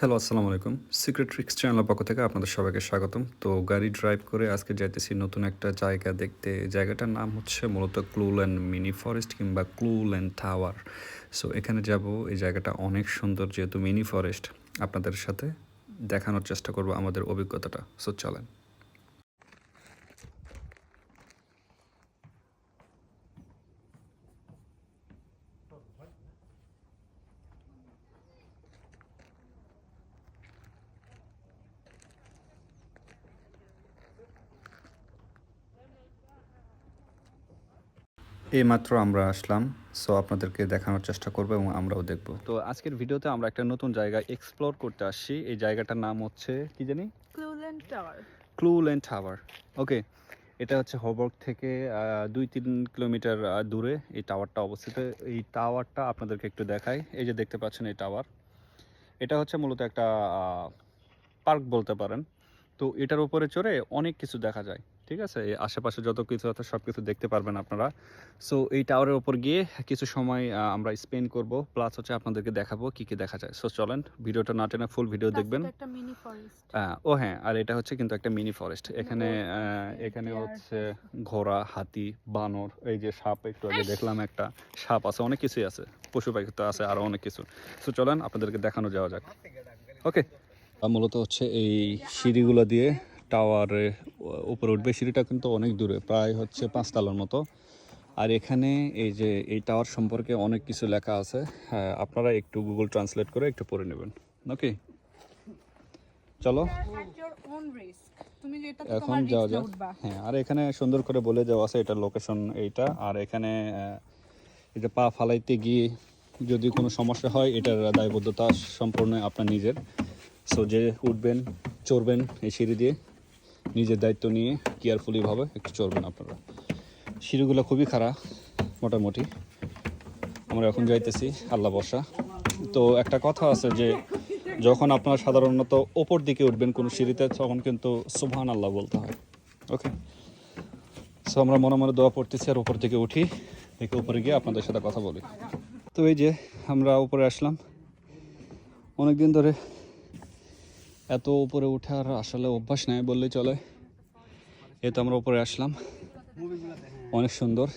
Hello আসসালামু আলাইকুম secret tricks চ্যানেলের পক্ষ থেকে আপনাদের সবাইকে স্বাগতম। তো গাড়ি ড্রাইভ করে আজকে যাইতেছি নতুন একটা জায়গা দেখতে। জায়গাটার নাম হচ্ছে মূলত ক্লুল্যান্ড মিনি ফরেস্ট কিংবা ক্লুল্যান্ড টাওয়ার সো এখানে যাব। এই জায়গাটা অনেক সুন্দর যেহেতু মিনি ফরেস্ট আপনাদের সাথে দেখানোর চেষ্টা করব আমাদের অভিজ্ঞতাটা। সো চলেন। এইমাত্র আমরা আসলাম সো আপনাদেরকে দেখানোর চেষ্টা করব এবং আমরাও দেখব। তো আজকের ভিডিওতে আমরা একটা নতুন জায়গা এক্সপ্লোর করতে আসছি। এই জায়গাটার নাম হচ্ছে কি জানি? ক্লুল্যান্ড টাওয়ার ক্লুল্যান্ড টাওয়ার ওকে এটা হচ্ছে হবর্গ থেকে দুই তিন কিলোমিটার দূরে এই টাওয়ারটা অবস্থিত। এই টাওয়ারটা আপনাদেরকে একটু দেখাই। এই যে দেখতে পাচ্ছেন এই টাওয়ার এটা হচ্ছে মূলত একটা পার্ক বলতে পারেন। তো এটার উপরে চড়ে অনেক কিছু দেখা যায়। ঠিক আছে? এই আশেপাশে যত কিছু আছে সব কিছু দেখতে পারবেন আপনারা। সো এই টাওয়ারের ওপর গিয়ে কিছু সময় আমরা স্পেন্ড করব প্লাস হচ্ছে আপনাদেরকে দেখাবো কি কি দেখা যায়। সো চলেন ভিডিওটা না টেনে ফুল ভিডিও দেখবেন। একটা মিনি ফরেস্ট আহ, ও হ্যাঁ আর এটা হচ্ছে কিন্তু একটা মিনি ফরেস্ট এখানে এখানে হচ্ছে ঘোড়া হাতি বানর এই যে সাপ একটু আগে দেখলাম একটা সাপ আছে অনেক কিছুই আছে। পশু পাখি তো আছে আরও অনেক কিছু। তো চলেন আপনাদেরকে দেখানো যাওয়া যাক। ওকে মূলত হচ্ছে এই সিঁড়িগুলো দিয়ে টাওয়ারে উপরে উঠবে সিঁড়িটা কিন্তু অনেক দূরে প্রায় হচ্ছে পাঁচতলার মতো। আর এখানে এই যে এই টাওয়ার সম্পর্কে অনেক কিছু লেখা আছে হ্যাঁ আপনারা একটু গুগল ট্রান্সলেট করে একটু পড়ে নেবেন ওকে চলো। এখন যাওয়া যাক। হ্যাঁ আর এখানে সুন্দর করে বলে যাওয়া আছে এটা লোকেশন এইটা আর এখানে যে পা ফালাইতে গিয়ে যদি কোনো সমস্যা হয় এটার দায়বদ্ধতা সম্পূর্ণ আপনার নিজের। সো যে উঠবেন চড়বেন এই সিঁড়ি দিয়ে নিজের দায়িত্ব নিয়ে কেয়ারফুলিভাবে একটু চলবেন আপনারা। সিঁড়িগুলো খুবই খারাপ মোটামুটি। আমরা এখন যাইতেছি আল্লাহ বর্ষা তো একটা কথা আছে যে, যখন আপনারা সাধারণত ওপর দিকে উঠবেন কোনো সিঁড়িতে, তখন কিন্তু সুবহান আল্লাহ বলতে হয়। ওকে? সো আমরা মনে মনে দোয়া পড়তেছি আর উপর থেকে উঠি, দেখে উপরে গিয়ে আপনাদের সাথে কথা বলি। তো এই যে আমরা উপরে আসলাম। অনেক দিন ধরে এত উপরে উঠার আসলে অভ্যাস নেই বললেই চলে। এ তো আমরা উপরে আসলাম। অনেক সুন্দর।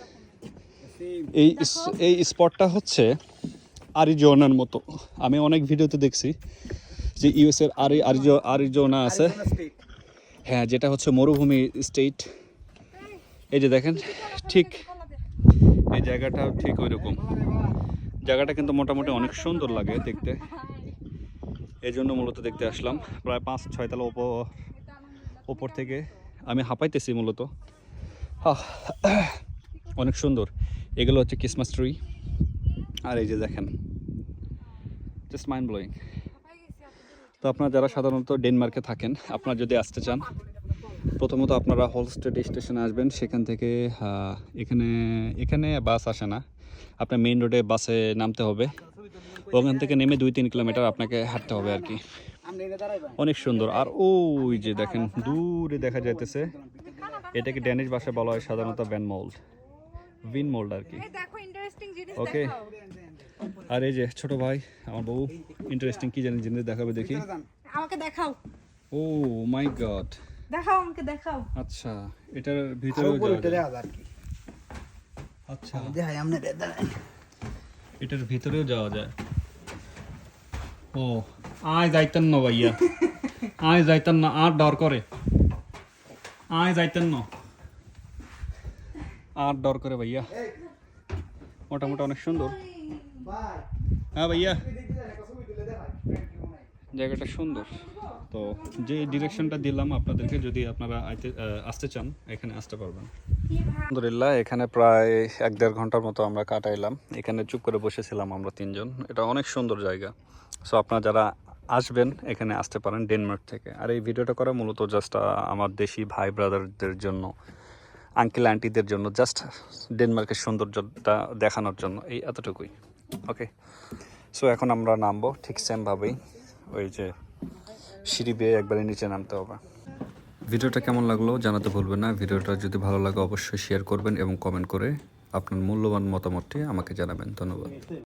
এই এই স্পটটা হচ্ছে আরিজোনার মতো। আমি অনেক ভিডিওতে দেখছি যে ইউএস এর আরি, আরিজো, আরিজোনা আছে। হ্যাঁ যেটা হচ্ছে মরুভূমি স্টেট। এই যে দেখেন, ঠিক এই জায়গাটা ঠিক ওই রকম জায়গাটা কিন্তু মোটামুটি অনেক সুন্দর লাগে দেখতে। এই জন্য মূলত দেখতে আসলাম। প্রায় পাঁচ, ছয় তলা ওপর ওপর থেকে আমি হাঁপাইতেছি মূলত। অনেক সুন্দর। এগুলো হচ্ছে ক্রিসমাস ট্রি আর এই যে দেখেন জাস্ট মাইন্ড ব্লোয়িং তো আপনারা যারা সাধারণত ডেনমার্কে থাকেন, আপনারা যদি আসতে চান, প্রথমত আপনারা হলস্টেড স্টেশনে আসবেন। সেখান থেকে এখানে এখানে বাস আসে না। আপনার মেইন রোডে বাসে নামতে হবে। ওখান থেকে নেমে দুই তিন কিলোমিটার আপনাকে হাঁটতে হবে আর কি। অনেক সুন্দর। আর ওই যে দেখেন দূরে দেখা যাইতেছে এটাকে ড্যানিশ ভাষায় বলা হয় সাধারণত ভ্যান মোল্ড। উইন মোল্ড আর কি। ওকে দেখো ইন্টারেস্টিং জিনিস Okay. দেখাও। আর এই যে ছোট ভাই আমার বউ ইন্টারেস্টিং কি জানি জিনিস দেখাবে দেখি। আমাকে দেখাও। Oh my god. দেখাও আমাকে দেখাও। আচ্ছা এটার ভিতরে যাওয়া যায়। আচ্ছা। এটার ভিতরেও যাওয়া যায়। ও আয় যাইতেন না ভাইয়া। আয় যাইতেন না আর ডর করে। আয় যাইতেন না। আর ডর করে ভাইয়া। মোটামুটি অনেক সুন্দর। হ্যাঁ ভাইয়া। জায়গাটা সুন্দর। তো যে ডিরেকশনটা দিলাম আপনাদেরকে যদি আপনারা আসতে চান এখানে আসতে পারবেন। আলহামদুলিল্লাহ এখানে প্রায় এক দেড় ঘণ্টার মতো আমরা কাটাইলাম। এখানে চুপ করে বসেছিলাম আমরা তিনজন। এটা অনেক সুন্দর জায়গা। সো আপনারা যারা আসবেন এখানে আসতে পারেন ডেনমার্ক থেকে। আর এই ভিডিওটা করা মূলত জাস্ট আমার দেশি ভাই ব্রাদারদের জন্য আঙ্কেল আন্টিদের জন্য জাস্ট ডেনমার্কের সৌন্দর্যটা দেখানোর জন্য এই এতটুকুই। ওকে সো এখন আমরা নামবো ঠিক সেমভাবেই ওই যে সিঁড়ি বেয়ে একবারে নিচে নামতে হবে। ভিডিওটা কেমন লাগল জানাতে ভুলবেন না। ভিডিওটা যদি ভালো লাগে অবশ্যই শেয়ার করবেন এবং কমেন্ট করে আপনার মূল্যবান মতামতটি আমাকে জানাবেন। ধন্যবাদ।